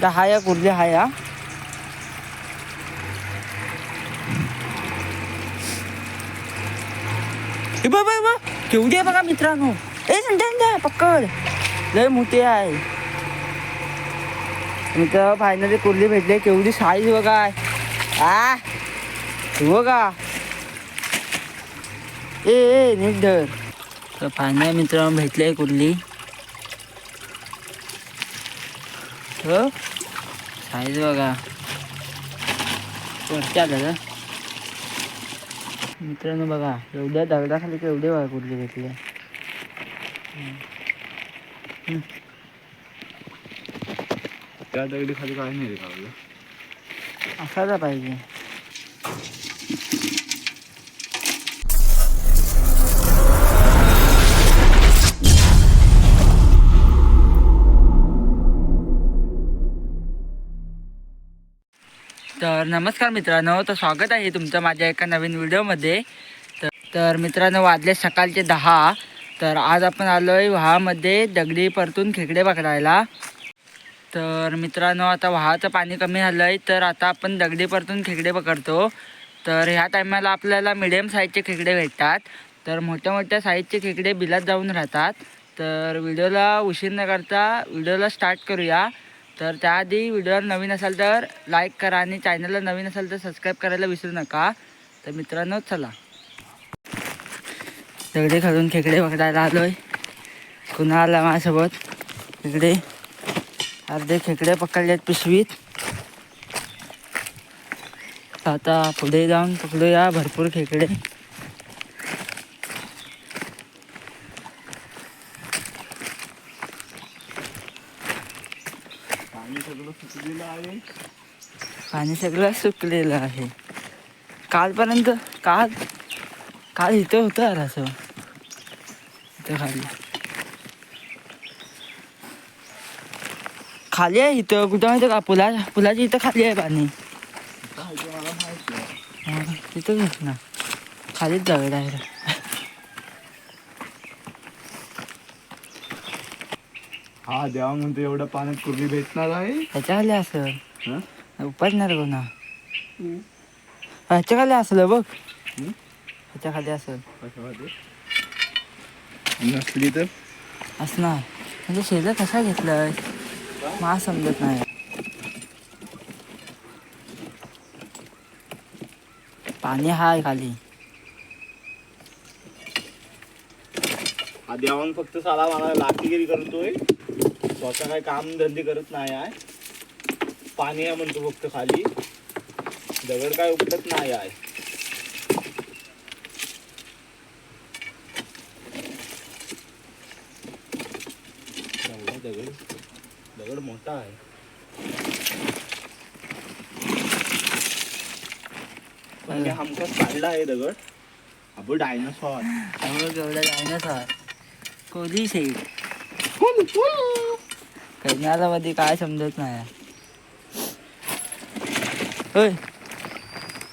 दहा या कुर्ली हा या बाबा बघ केवढी आहे बघा मित्रांनो. ए संध्या पक्कड लय मोठी आहे. मित्र फायनली कुर्ली भेटली केवढी साईज बघा. आ हो बघा ए ए नीट धर. तर फायनल मित्रांनो भेटले कुर्ली. हो? साईज बघा. वरच्या आलं मित्रांनो बघा एवढ्या दगडाखाली केवढे बघा कुर्ली भेटले त्या दगडी खाली काय नाही रे असायला पाहिजे. तर नमस्कार मित्रांनो तर स्वागत आहे तुमचं माझ्या एका नवीन व्हिडिओमध्ये. तर तर मित्रांनो वाजले सकाळचे दहा. तर आज आपण आलो आहे वहामध्ये दगडी परतून खेकडे पकडायला. तर मित्रांनो आता वहाचं पाणी कमी झालं आहे तर आता आपण दगडी परतून खेकडे पकडतो. तर ह्या टायमाला आपल्याला मिडियम साईजचे खेकडे भेटतात. तर मोठ्या मोठ्या साईजचे खेकडे बिलात जाऊन राहतात. तर व्हिडिओला उशीर न करता व्हिडिओला स्टार्ट करूया. तर त्याआधी व्हिडिओवर नवीन असाल तर लाईक करा आणि चॅनलला नवीन असाल तर सबस्क्राईब करायला विसरू नका. तर मित्रांनो चला. दगडे खालून खेकडे पकडायला आलो आहे कुणा आला माझ्यासोबत? खेकडे अर्धे खेकडे पकडलेत पिशवीत. आता पुढे जाऊन पकडूया भरपूर खेकडे पाणी सगळं सुकलेलं आहे पाणी सगळं सुकलेलं आहे. कालपर्यंत काल काल इथं होतं अरे असं. इथं खाली. खाली आहे इथं. कुठं माहिती का? पुला पुलाच्या इथं खाली आहे पाणी. काय ते मला माहिती आहे तिथं घेत ना. खालीच दगड आहे. हा देवा म्हणतो एवढ्या पाण्यात कुर्ली भेटणार आहे. ह्याच्या खाली असं. उपासणार कोणा? ह्याच्या खाली असलं बघ? ह्याच्या खाली असं कशामध्ये नसली तर? असणार. म्हणजे शेजार कसा घेतलाय? मला समजत नाही. पाणी हाय खाली. हा देवान फक्त साला मला लाठीगिरी करतोय. स्वतः काय काम धंदे करत नाही आहे. पाणी आहे म्हणतो फक्त खाली. दगड काय उपटत नाही आहे. एवढा दगड दगड मोठा आहे. पण हमखास काढला आहे दगड. अबो डायनासॉर जायनच आहे कोहली शेड कैनाला मध्ये काय समजत नाही. होय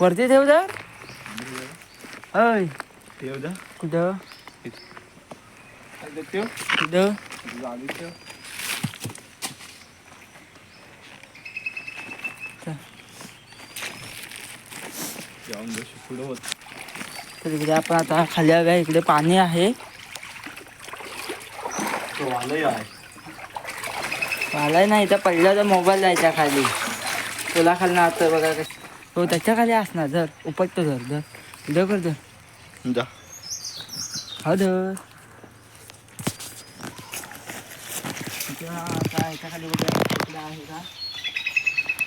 वरती ठेव जर. होय ठेव जा. कुठं? ठेव. ठेव. तर इकडे आपण आता खाली आल्या इकडे पाणी आहे. तो वालय नाही तर पडलं तर मोबाईल जायचा खाली. तुला खाली आता बघा हो त्याच्याखाली असणार. धर उपटतो धर धर. धर कर धर. जा. हा धर. हा खाली बघा आहे का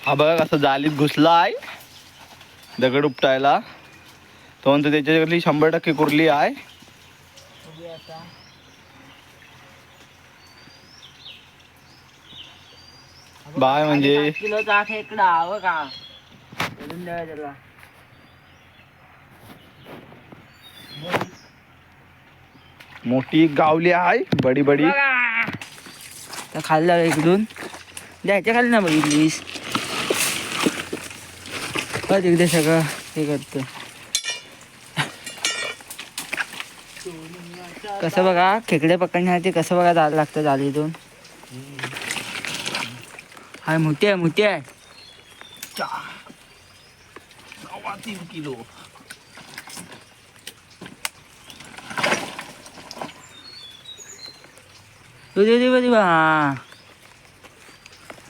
हा बघा कसं जालीत घुसला आहे. दगड उपटायला. तो म्हणतो त्याच्याकडली शंभर टक्के कुर्ली आहे बघूया आता बाय म्हणजे. किलोचा खेकडा हवं का? द्यावा त्याला मोठी गावली आहे बडी बडी. तर खाल्ला इकडून. द्यायच्या खाली ना बघितलीस बघ तिकडे सगळं हे करतो. कसं बघा खेकडे पकडण्यासाठी कसं बघा जायला लागतं जालीतून हाय मोठी आहे मोठी आहे सव्वा तीन किलो. हा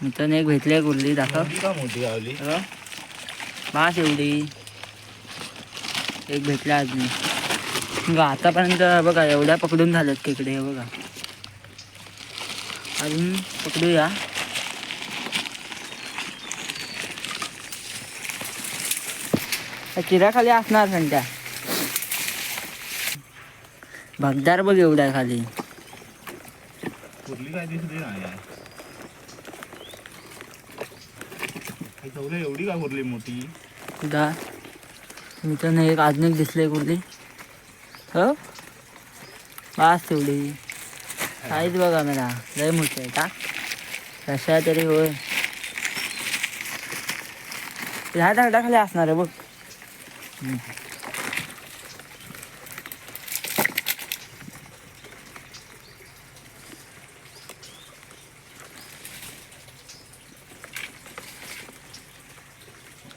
मित्रांनो एक भेटले कुर्ली दाखव. मोठी गावली. बास एवढी. एक भेटल्या अजून. आतापर्यंत बघा एवढ्या पकडून झाल्यात तिकडे बघा. अजून पकडूया. चिराखाली असणार संध्या. भगदार बघ एवढ्या खाली. काय दिसली नाही एवढी का कुर्ली मोठी? सुद्धा मित्रांनो एक अजून एक दिसले कुठली. हो? तेवढी. काहीच बघा मला लय मोठी आहे का? कशा तरी होय. ह्या दगडाखाली असणार आहे बघ. हम्म.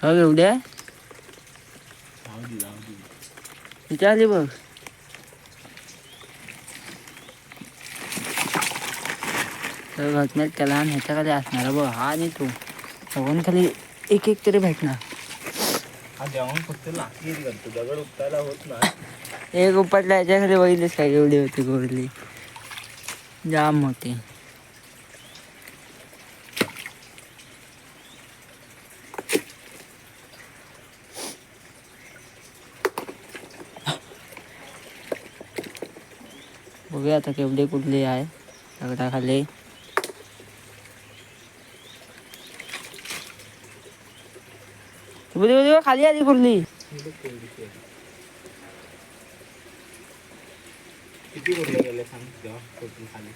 हो एवढ्या जाऊ दे जाऊ दे बघ. तर घटनेत त्याला आणि ह्याच्या खाली असणार बघ. हा आणि तो. सगळ्यां खाली एक एक तरी भेटणार. हा जेवण फक्त लाकडी दगड उपटायला होत नाही. एक उपटला याच्याखाली बघितलीस काय एवढी होती गोरली. जाम होती. बघूया आता केवढे कुठले आहे. दगडाखाली. बघ, खाली आली कुठली किती कुर्ले गेले सांग तेव्हा खाली.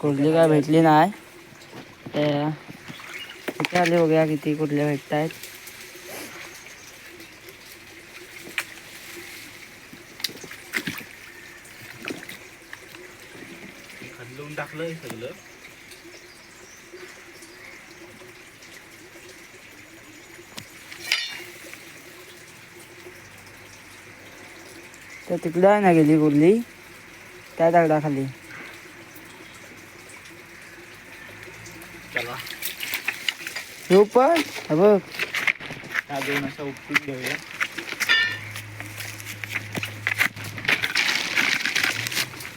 कुठली काय भेटली नाही. ते किती आले बघूया किती कुठले भेटत आहेत टाकलं सगळं. तर तिकडं आहे ना गेली कुठली? त्या दगडाखाली. चला. हो पण हा बघ. त्या दोन अशा उपटून घेऊया.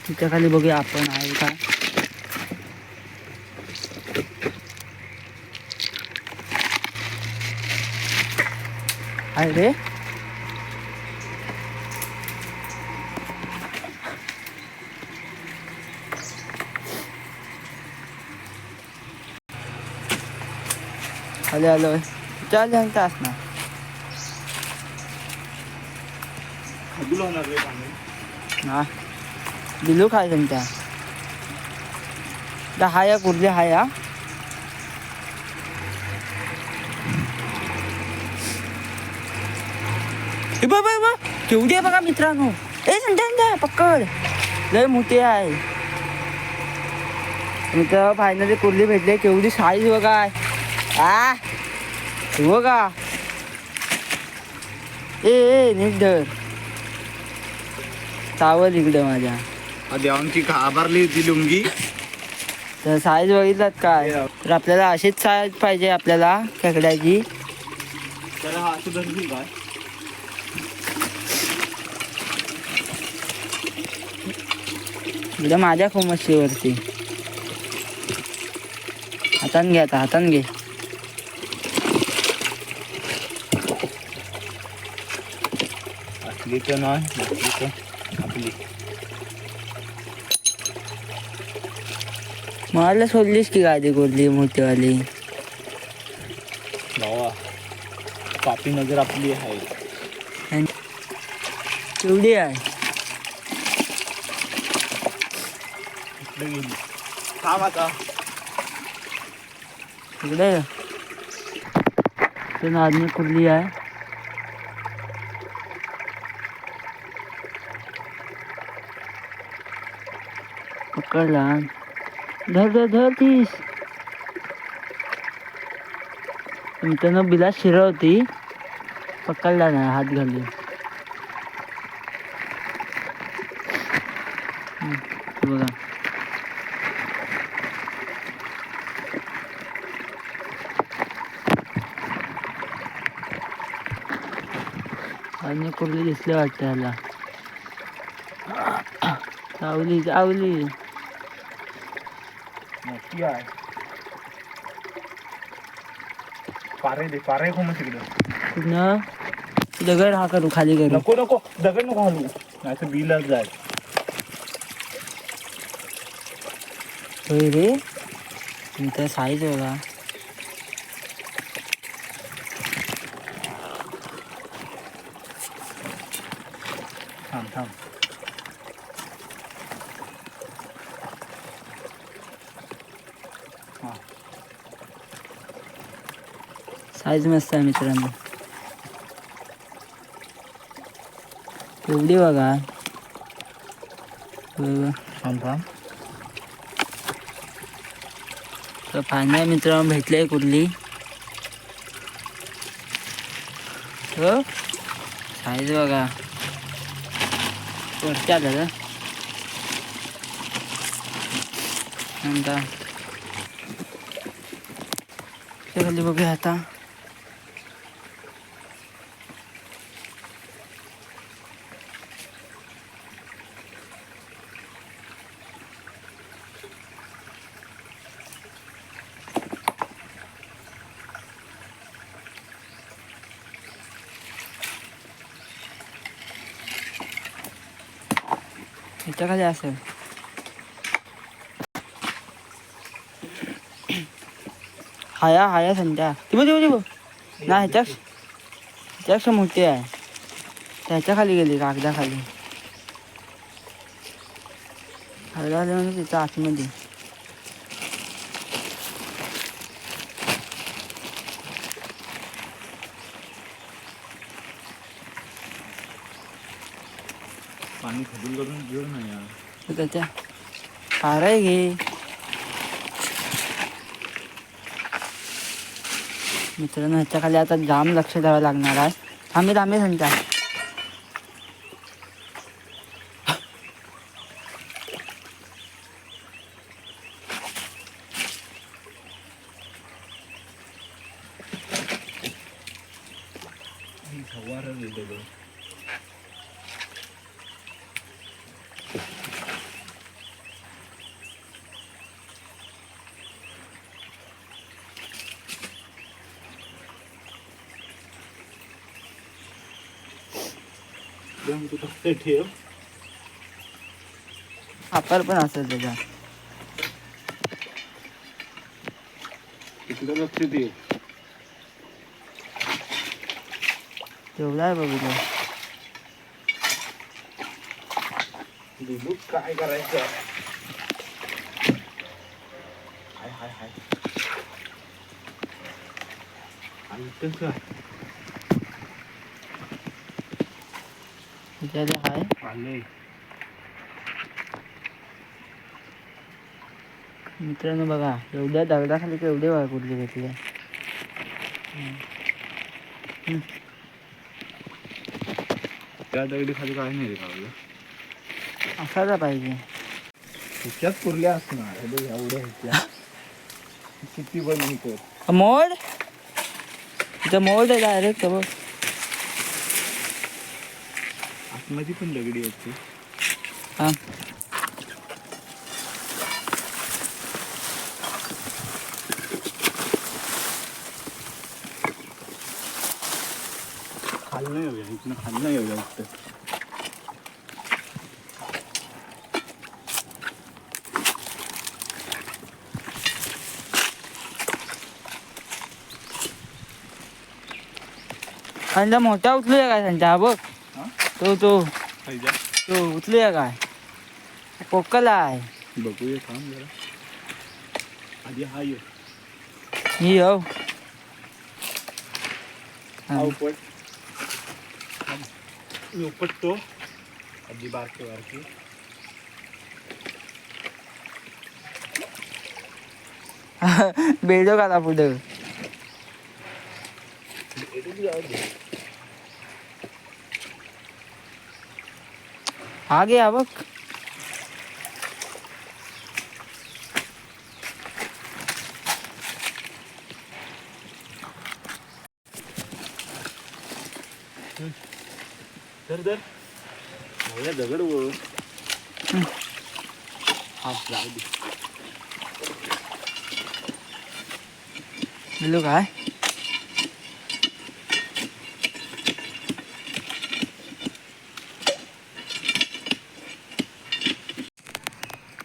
तिच्या खाली बघूया आपण आहे का. आहे रे. खाली आलोय चाल जास्त असणार. खदूल होणार रे पाणी. हा. दिलू काय तुमच्या त्या हाया कुर्ली हाया बघ बघ केवढी आहे बघा मित्रांनो. ए संध्या पकड. लय मोठी आहे. मित्र फायनली कुर्ली भेटली. केवढी साईज बघा. आ? हे बघा ए ए नीट धर. चावल इकडे माझ्या. देवांची घाबरली होती लुंगी. तर साईज बघितलात काय तर आपल्याला अशीच साईज पाहिजे आपल्याला खेकड्याची. तर हा असं धरली काय इकडे माझ्या खोमशीवरती हातान घे आता हातान घे. असली तर नाही नसली तर आपली मला सोडलीस की गादी कोरली मोठीवाली. भावा पापी नजर आपली आहे. केवढी आहे. इकडे गेली? थांब आता. इकडे. ते नादनी कुर्ली आहे पकडला धर धर धर तीस मित्रांनो बिला शिरवती होती पकडला नाही हात घालून. बघा. आणि कुठली दिसले वाटतं ह्याला? आवली आवली मोठी आहे पारे दे पारे खो मग तिकडं पुन्हा दगड हा करू खाली करू नको नको दगड नको घालू नाही तर बिलच जाय होय रे तुमचा साईज बघा थांब थांब साईज मस्त आहे मित्रांनो. एवढी बघा. तर फायनल मित्रांनो भेटले कुठली? हो? साईज बघा. आलं का? नंतर खाली बघूया आता. ह्याच्या खाली असेल हाया हाया संध्या ती बघ ती बघ नाही ह्याच्या ह्याच्यापेक्षा मोठी आहे त्याच्याखाली गेली कागदाखाली कागदाखाली म्हणजे तिच्या आतमध्ये पाणी खदून करून घेऊ ना यार. तर त्याच्या पाराय घे. मित्रांनो ह्याच्या खाली आता जाम लक्ष द्यावं लागणार आहे. थांबे थांबे संध्या सव्वार दगड एकदम तू फक्त ठेव. आकार पण असेल त्याचा इकडे लक्ष दे. तेवढा आहे दिलू काय करायचं? हाय हाय हाय. आणि इथंच त्याच्यामध्ये आहे मित्रांनो बघा एवढ्या दगडाखाली केवढे वाय कुठले घेतले त्या दगडी खाली काय नाही रे असायला पाहिजे. ह्याच्यात पुरल्या असणार. एवढ्या ह्याच्या किती पण मोड. तिथं मोड आहे डायरेक्ट बघ. आतमध्ये पण दगडी आहेत ते. हा खाल्लं येऊया इथनं खाल्लं येऊया आणि मोठा उचलूया काय त्यांच्या हा बघ? तो तो. तो उचलूया काय? कोकल आहे. बघूया थांब जरा. आधी हा ये. ही हो. हा उपट मी उपटतो आधी बारके बारके. बेडो घाला पुढं? घे हा बघ तर तर भैया दगड वर हा जाऊ दे. काय?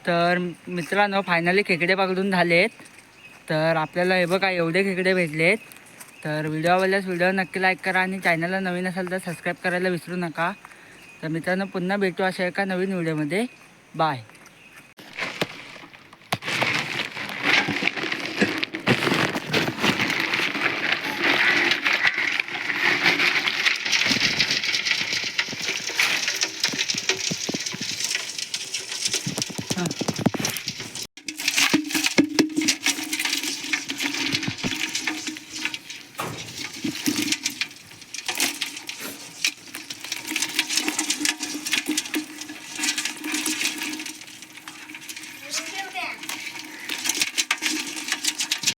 तर मित्रांनो फायनली खेकडे पकडून झालेत. तर आपल्याला हे बघा एवढे खेकडे भेटलेत. तर व्हिडिओ आवडल्यास व्हिडिओ नक्की लाईक करा आणि चॅनलला नवीन असेल तर सबस्क्राईब करायला विसरू नका. तर मित्रांनो पुन्हा भेटू अशा एका नवीन व्हिडिओमध्ये बाय